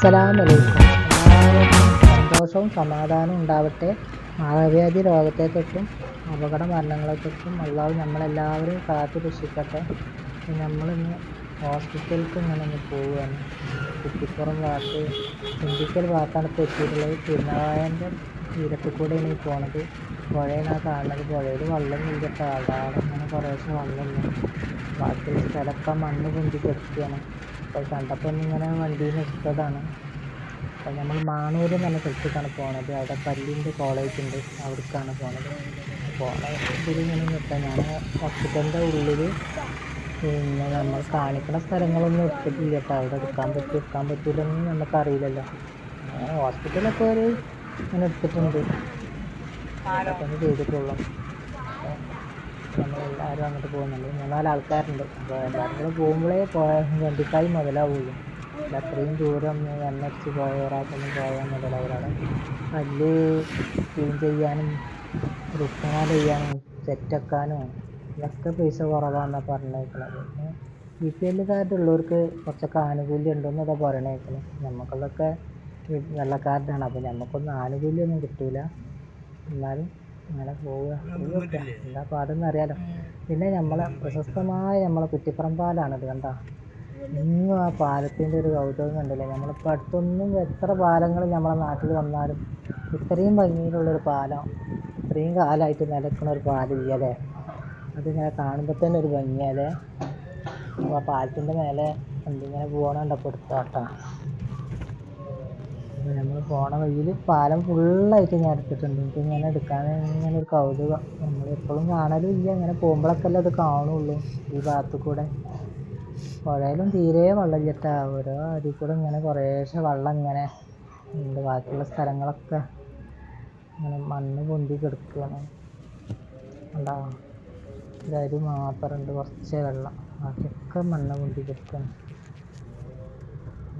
അസ്സലാമലൈക്കും. സന്തോഷവും സമാധാനവും ഉണ്ടാവട്ടെ. മാറവ്യാധി രോഗത്തെ തൊട്ടും അപകട മരണങ്ങളെ തൊട്ടും അള്ളാഹു നമ്മളെല്ലാവരെയും കാത്തു രക്ഷിക്കട്ടെ. നമ്മളിന്ന് ഹോസ്പിറ്റലിലേക്ക് ഇങ്ങനെ ഒന്ന് പോവുകയാണ്. കുറ്റിപ്പുറം ഭാഗത്ത് ചിന്തിക്കൽ ഭാഗത്താണ് ഇപ്പോൾ എത്തിയിട്ടുള്ളത്. തിരുനാവായന്റെ തീരത്ത് കൂടെയാണ് ഈ പോണത്. പുഴയാണ് ആ കാണുന്നത്. പുഴയിൽ വെള്ളം ഇല്ലട്ടോ ആളാണ്. അങ്ങനെ കുറേശ്ശെ വെള്ളമുള്ളൂ ബാക്കി സ്ഥലമൊക്കെ മണ്ണ് പൊന്തി കിടക്കുകയാണ് അപ്പോൾ കണ്ടപ്പോൾ ഇങ്ങനെ വണ്ടിയിൽ നിന്ന് എടുത്തതാണ്. അപ്പോൾ നമ്മൾ മാണൂർ എന്ന് പറഞ്ഞ സ്ഥലത്തേക്കാണ് പോണത്. അവിടെ പല്ലിന്റെ കോളേജ് ഉണ്ട്. അവിടേക്കാണ് പോണത്. പോണ ഇതിൽ ഇങ്ങനെ നിൽക്കാം ഞാൻ ഹോസ്പിറ്റലിന്റെ ഉള്ളിൽ പിന്നെ നമ്മൾ കാണിക്കുന്ന സ്ഥലങ്ങളൊന്നും എടുത്തിട്ടില്ല കേട്ടോ. അവിടെ എടുക്കാൻ പറ്റും എടുക്കാൻ പറ്റില്ലെന്ന് നമുക്കറിയില്ലല്ലോ ഹോസ്പിറ്റലൊക്കെ ഒരു ഇങ്ങനെ എടുത്തിട്ടുണ്ട്. ചെയ്തിട്ടുള്ളൂ. നമ്മളെല്ലാവരും അങ്ങോട്ട് പോകുന്നുണ്ട് മൂന്നാൽ ആൾക്കാരുണ്ട്. അപ്പോൾ എല്ലാവരും കൂടെ പോകുമ്പോഴേ വണ്ടിക്കായി മുതലാവുള്ളൂ. അത്രയും ദൂരം എണ്ണടിച്ച് പോയ ഒരാൾക്കൊന്നും പോയാൽ മുതലാവില്ല. കല്ല് ക്ലീൻ ചെയ്യാനും റൂട്ട് കനാൽ ചെയ്യാനും സെറ്റാക്കാനും ഇതിനൊക്കെ പൈസ കുറവാണെന്നാണ് പറഞ്ഞേക്കുന്നത് ബി പി ഉള്ളവർക്ക് കുറച്ചൊക്കെ ആനുകൂല്യം ഉണ്ടെന്നൊക്കെ പറയണേക്കുന്നത് നമുക്കുള്ളതൊക്കെ വെള്ളക്കാരനാണ്. അപ്പോൾ നമുക്കൊന്നും ആനുകൂല്യമൊന്നും കിട്ടില്ല എന്നാലും അങ്ങനെ പോവുക. എന്താ പാടെന്ന് അറിയാലോ. പിന്നെ നമ്മളെ പ്രശസ്തമായ നമ്മളെ കുറ്റിപ്പുറം പാലാണത് കണ്ടോ? ഇന്നും ആ പാലത്തിന്റെ ഒരു കൗതുകം കണ്ടില്ലേ? നമ്മളിപ്പോൾ അടുത്തൊന്നും എത്ര പാലങ്ങൾ നമ്മളെ നാട്ടിൽ വന്നാലും ഇത്രയും ഭംഗിയിലുള്ളൊരു പാലം ഇത്രയും കാലമായിട്ട് നിലക്കുന്ന ഒരു പാലില്ല? അല്ലേ അതിങ്ങനെ കാണുമ്പോൾ തന്നെ ഒരു ഭംഗിയല്ലേ? അപ്പോൾ ആ പാലത്തിന്റെ മേലെ എന്തിങ്ങനെ പോകണ കണ്ടപ്പോൾ എടുത്താട്ടോ. അപ്പോൾ നമ്മൾ പോണ വഴിയിൽ പാലം ഫുള്ളായിട്ട് ഞാൻ എടുത്തിട്ടുണ്ട്. എനിക്ക് ഇങ്ങനെ എടുക്കാൻ ഇങ്ങനെ ഒരു കൗതുകം. നമ്മൾ എപ്പോഴും കാണലും ഇല്ല. ഇങ്ങനെ പോകുമ്പോഴൊക്കെ അല്ലേ അത് കാണുള്ളൂ. ഈ ഭാഗത്ത് കൂടെ പുഴയിലും തീരെ വെള്ളമില്ല കേട്ടോ ഓരോ അതിൽ കൂടെ ഇങ്ങനെ കുറേശ്ശെ വെള്ളം ഇങ്ങനെ ഉണ്ട്. ബാക്കിയുള്ള സ്ഥലങ്ങളൊക്കെ ഇങ്ങനെ മണ്ണ് പൊന്തി കിടക്കുകയാണ് കണ്ടോ? ഒരു അരി മാത്രമുണ്ട് കുറച്ച് വെള്ളം. ബാക്കിയൊക്കെ മണ്ണ് പൊന്തി കിടക്കുകയാണ്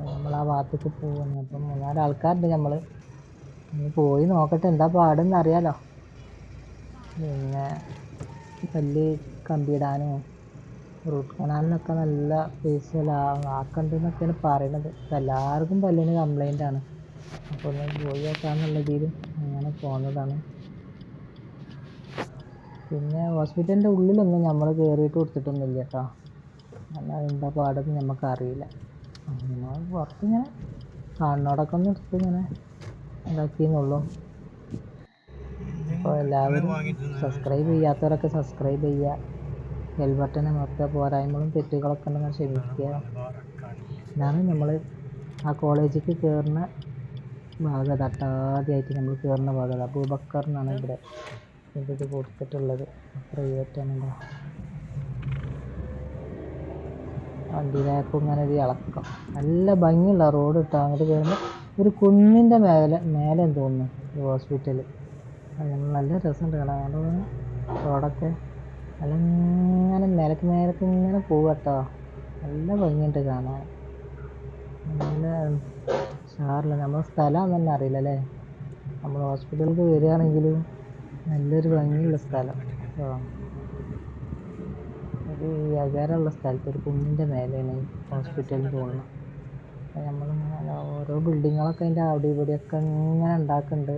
നമ്മൾ ആ ഭാഗത്തേക്ക് പോവാണ്. അപ്പം മൂന്നാൽ ആൾക്കാരുണ്ട് നമ്മൾ പോയി നോക്കട്ടെ എന്താ പാടെന്ന് അറിയാലോ. പിന്നെ കല്ല് കമ്പിയിടാനും റൂട്ട് കനാലിനൊക്കെ നല്ല പൈസ ആക്കണ്ട് എന്നൊക്കെയാണ് പറയണത്. എല്ലാവർക്കും പല്ലിന് കംപ്ലൈന്റ് ആണ്. അപ്പോൾ ഒന്ന് പോയി നോക്കാമെന്നുള്ള രീതിയിൽ അങ്ങനെ പോകുന്നതാണ് പിന്നെ ഹോസ്പിറ്റലിന്റെ ഉള്ളിലൊന്നും നമ്മൾ കയറിയിട്ട് കൊടുത്തിട്ടൊന്നുമില്ല കേട്ടോ. അല്ല എന്താ പാടെന്ന് നമുക്കറിയില്ല അങ്ങനെ പുറത്തിങ്ങനെ കാണുന്നോടൊക്കെ ഒന്ന് എടുത്ത് ഇങ്ങനെ ഇതാക്കിയെന്നുള്ളൂ അപ്പോൾ എല്ലാവരും സബ്സ്ക്രൈബ് ചെയ്യാത്തവരൊക്കെ സബ്സ്ക്രൈബ് ചെയ്യുക. ബെൽ ബട്ടൺ അമർത്തുക പോരായ്മകളും തെറ്റുകളൊക്കെ ഉണ്ടെങ്കിൽ ക്ഷമിക്കുക. എന്നാണ് നമ്മൾ ആ കോളേജിലേക്ക് കയറുന്ന ഭാഗത അട്ടാദ്യമായിട്ട് നമ്മൾ കയറുന്ന ഭാഗത അബൂബക്കർ എന്നാണ് ഇവിടെ ഇത് കൊടുത്തിട്ടുള്ളത്. പ്രൈവറ്റാണ് ഇവിടെ വണ്ടിയിലായപ്പോൾ ഇങ്ങനെ ഒരു ഇളക്കം. നല്ല ഭംഗിയുള്ള റോഡ് ഇട്ടാൽ അങ്ങോട്ട് കയറുമ്പോൾ ഒരു കുന്നിന്റെ മേലെ മേലെ തോന്നുന്നു ഹോസ്പിറ്റൽ നല്ല രസമുണ്ട് കാണാൻ. അതുകൊണ്ട് റോഡൊക്കെ നല്ല ഇങ്ങനെ മേലക്ക് മേലക്ക് ഇങ്ങനെ പോവുക കേട്ടോ നല്ല ഭംഗിയുണ്ട് കാണാൻ. നല്ല ഷാറില്ല നമ്മുടെ സ്ഥലം തന്നെ അറിയില്ല അല്ലേ? നമ്മൾ ഹോസ്പിറ്റലിലേക്ക് വരികയാണെങ്കിലും നല്ലൊരു ഭംഗിയുള്ള സ്ഥലം. കേട്ടോ ഒരു യകാരമുള്ള സ്ഥലത്ത് ഒരു കുന്നിന്റെ മേലെയാണ് ഈ ഹോസ്പിറ്റലിൽ തോന്നുന്നത് അപ്പോൾ നമ്മളിങ്ങനെ ഓരോ ബിൽഡിങ്ങുകളൊക്കെ അതിന്റെ അവിടെ ഇവിടെയൊക്കെ ഇങ്ങനെ ഉണ്ടാക്കുന്നുണ്ട്.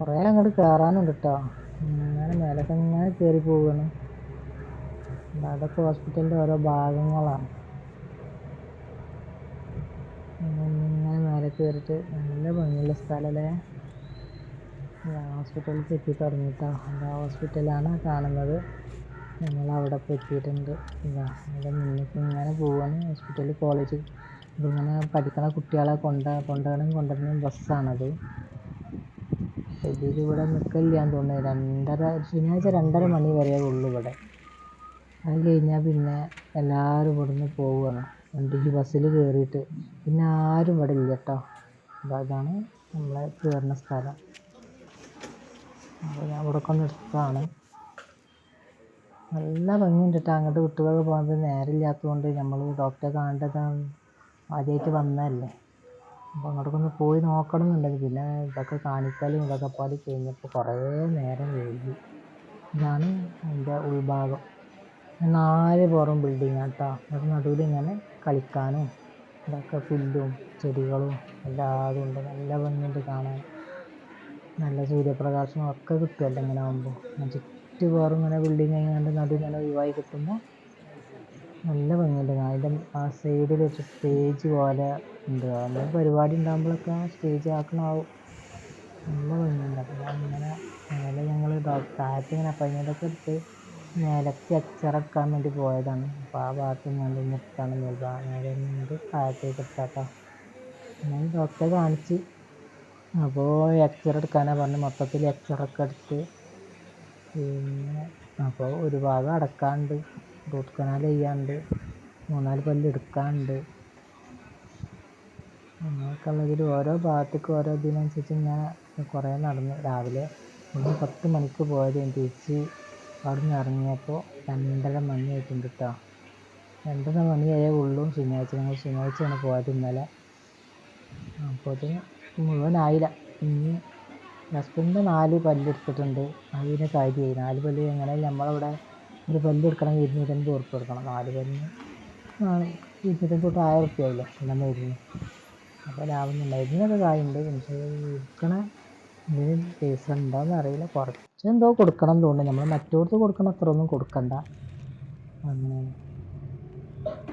കുറേ അങ്ങോട്ട് കയറാനുണ്ട് കേട്ടോ ഇങ്ങനെ മേലൊക്കെ ഇങ്ങനെ കയറി പോവുകയാണ് അതൊക്കെ ഹോസ്പിറ്റലിന്റെ ഓരോ ഭാഗങ്ങളാണ്. ഇങ്ങനെ മേലെ കയറിയിട്ട് നല്ല ഭംഗിയുള്ള സ്ഥലമല്ലേ ഹോസ്പിറ്റലിൽ എത്തി തുടങ്ങിയിട്ടോ എന്താ ഹോസ്പിറ്റലാണ് കാണുന്നത്. ഞങ്ങൾ അവിടെ ഇപ്പോൾ എത്തിയിട്ടുണ്ട് ഇതാ ഇങ്ങനെ പോവാണ്. ഹോസ്പിറ്റലിൽ കോളേജ് ഇതിങ്ങനെ പഠിക്കണ കുട്ടികളെ കൊണ്ട കൊണ്ടുപോകണം കൊണ്ടുവരുന്ന ബസ്സാണത്. ഇതിൽ ഇവിടെ നിൽക്കില്ലാന്ന് തോന്നുന്നു. രണ്ടര ശനിയാഴ്ച രണ്ടര മണി വരെ ഉള്ളൂ ഇവിടെ. അത് കഴിഞ്ഞാൽ പിന്നെ എല്ലാവരും ഇവിടുന്ന് പോവുകയാണ് വണ്ടിക്ക് ബസ്സിൽ കയറിയിട്ട് പിന്നെ ആരും ഇവിടെ ഇല്ല കേട്ടോ അതാണ് നമ്മളെ കയറുന്ന സ്ഥലം. അപ്പോൾ ഞാൻ ഇവിടെ കൊണ്ട് എടുത്തതാണ്. നല്ല ഭംഗിയുണ്ട് കേട്ടോ അങ്ങോട്ട് കുട്ടികൾ പോകുന്നത് നേരമില്ലാത്തതുകൊണ്ട് നമ്മൾ ഡോക്ടറെ കാണേണ്ടതാണ്. ആദ്യമായിട്ട് വന്നതല്ലേ. അപ്പോൾ അങ്ങോട്ടൊക്കെ ഒന്ന് പോയി നോക്കണം എന്നുണ്ടെങ്കിൽ പിന്നെ ഇതൊക്കെ കാണിക്കലും ഇതൊക്കെ പാടി കഴിഞ്ഞപ്പോൾ കുറേ നേരം വൈകി. ഇതാണ് അതിന്റെ ഉൾഭാഗം. നാല് പുറം ബിൽഡിങ് കേട്ടോ അത് നടുവിൽ ഇങ്ങനെ കളിക്കാനും ഇതൊക്കെ പുല്ലും ചെടികളും എല്ലാതും ഉണ്ട്. നല്ല ഭംഗിയുണ്ട് കാണാൻ. നല്ല സൂര്യപ്രകാശം ഒക്കെ കിട്ടുമല്ലോ ഇങ്ങനെ ആകുമ്പോൾ ചുറ്റുപാറും ഇങ്ങനെ ബിൽഡിംഗ് ആയതുകൊണ്ട് നടു ഇങ്ങനെ ഒഴിവായി കിട്ടുമ്പോൾ നല്ല ഭംഗിയുണ്ട്. അതിന്റെ ആ സൈഡിൽ ഒരു സ്റ്റേജ് പോലെ ഉണ്ട്. നല്ല പരിപാടി ഉണ്ടാകുമ്പോഴൊക്കെ സ്റ്റേജ് ആക്കണാവും നല്ല ഭംഗിയുണ്ട്. അപ്പോൾ അങ്ങനെ മേലെ ഞങ്ങൾ താഴത്ത് ഇങ്ങനെ പയ്യതൊക്കെ എടുത്ത് മേലേക്ക് അച്ചറക്കാൻ വേണ്ടി പോയതാണ്. അപ്പോൾ ആ ഭാഗത്ത് നിന്ന് മുത്താണ് മേലെ നിന്ന് താഴത്തേക്ക് എടുത്താട്ടോ. ഞാൻ ഡോക്ടറെ കാണിച്ച്. അപ്പോൾ എക്സ്റേ എടുക്കാനാണ് പറഞ്ഞത് മൊത്തത്തിൽ എക്സറൊക്കെ എടുത്ത് പിന്നെ അപ്പോൾ ഒരു ഭാഗം അടക്കാനുണ്ട് റൂട്ട് കനാൽ ചെയ്യാനുണ്ട് മൂന്നാൽ പല്ല് എടുക്കാനുണ്ട് അങ്ങനെയൊക്കെ ഉള്ളതിൽ ഓരോ ഭാഗത്തേക്ക് ഓരോ ഇതിനനുസരിച്ച് ഞാൻ കുറേ നടന്ന് രാവിലെ ഒന്ന് പത്ത് മണിക്ക് പോയത് തിരിച്ച് അവിടെ നിന്ന് ഇറങ്ങിയപ്പോൾ രണ്ടര മണി ആയിട്ടുണ്ട് കേട്ടോ രണ്ടര മണിയായേ ഉള്ളൂ ശനിയാഴ്ച. ഞങ്ങൾ ശനിയാഴ്ചയാണ് പോയത് ഇന്നലെ. അപ്പോഴത്തേന് മുഴുവനായില്ല. ഇനി ഹസ്ബൻഡിന്റെ നാല് പല്ലെടുത്തിട്ടുണ്ട്. അതിന് കാര്യമായി. നാല് പല്ല് എങ്ങനെ നമ്മളവിടെ ഒരു പല്ല് എടുക്കണമെങ്കിൽ ഇരുന്നൂറ്റമ്പത് ഉറുപ്പ്യ കൊടുക്കണം. നാല് പല്ലിന് ഇരുന്നൂറ്റമ്പത് തൊട്ട് ആയിരം ഉറുപ്പ്യ ആയില്ലേ എല്ലാം മരുന്ന് അപ്പോൾ ലാഭം ഇതിനൊക്കെ കാര്യമുണ്ട്. പക്ഷേ എടുക്കണ ഇതിന് പൈസ ഉണ്ടോയെന്ന് അറിയില്ല. കുറച്ച് എന്തോ കൊടുക്കണം തോന്നുന്നു. നമ്മൾ മറ്റോടത്ത് കൊടുക്കണ അത്ര ഒന്നും കൊടുക്കണ്ട. അങ്ങനെ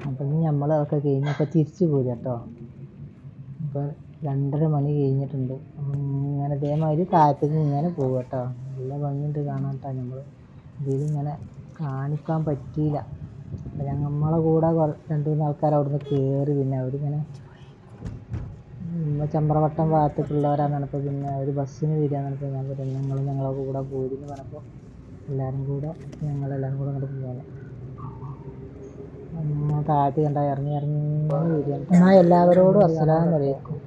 അപ്പം ഇനി നമ്മൾ അതൊക്കെ കഴിഞ്ഞപ്പോൾ തിരിച്ചു പോരും കേട്ടോ. അപ്പോൾ രണ്ടര മണി കഴിഞ്ഞിട്ടുണ്ട്. ഇങ്ങനെ ഇതേമാതിരി താഴത്തേക്ക് ഇങ്ങനെ പോകും കേട്ടോ. നല്ല ഭംഗിയുണ്ട് കാണാൻ കേട്ടോ നമ്മൾ ഇതിലിങ്ങനെ കാണിക്കാൻ പറ്റിയില്ല. അപ്പം നമ്മളെ കൂടെ രണ്ട് മൂന്ന് ആൾക്കാർ അവിടുന്ന് കയറി പിന്നെ അവരിങ്ങനെ ചമ്പ്രവട്ടം ഭാഗത്തേക്കുള്ളവരാണെന്ന് പറഞ്ഞപ്പോൾ പിന്നെ ഒരു ബസ്സിന് വരികയാണെന്ന് പറഞ്ഞാൽ ഞാൻ പറഞ്ഞു നിങ്ങൾ ഞങ്ങളെ കൂടെ എന്ന് പറഞ്ഞപ്പോൾ എല്ലാവരും കൂടെ ഞങ്ങളെല്ലാവരും കൂടെ അങ്ങോട്ട് പോകാം താഴത്ത് കണ്ട ഇറങ്ങി ഇറങ്ങി വരിക. എന്നാൽ എല്ലാവരോടും അസ്സലാമു അലൈക്കും.